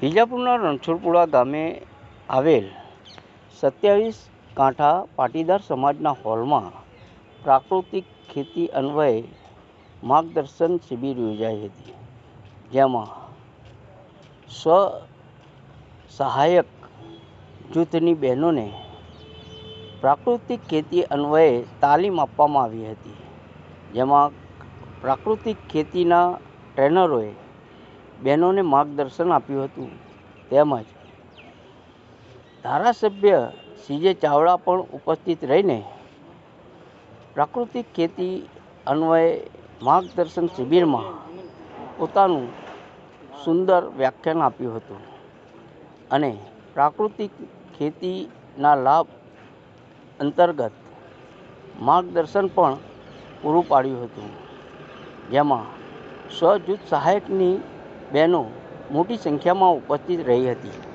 વિજાપુરના રણછોડપુરા ગામે આવેલ સત્યાવીસ કાંઠા પાટીદાર સમાજના હોલમાં પ્રાકૃતિક ખેતી અન્વયે માર્ગદર્શન શિબિર યોજાઈ હતી. જેમાં સ્વ સહાયક જૂથની બહેનોને પ્રાકૃતિક ખેતી અન્વયે તાલીમ આપવામાં આવી હતી. જેમાં પ્રાકૃતિક ખેતીના ટ્રેનરોએ બહેનોને માર્ગદર્શન આપ્યું હતું. તેમજ ધારાસભ્ય સીજે ચાવડા પણ ઉપસ્થિત રહીને પ્રાકૃતિક ખેતી અન્વયે માર્ગદર્શન શિબિરમાં પોતાનું સુંદર વ્યાખ્યાન આપ્યું હતું. અને પ્રાકૃતિક ખેતીના લાભ અંતર્ગત માર્ગદર્શન પણ પૂરું પાડ્યું હતું. જેમાં સ્વજૂથ સહાયકની બહેનો મોટી સંખ્યામાં ઉપસ્થિત રહી હતી.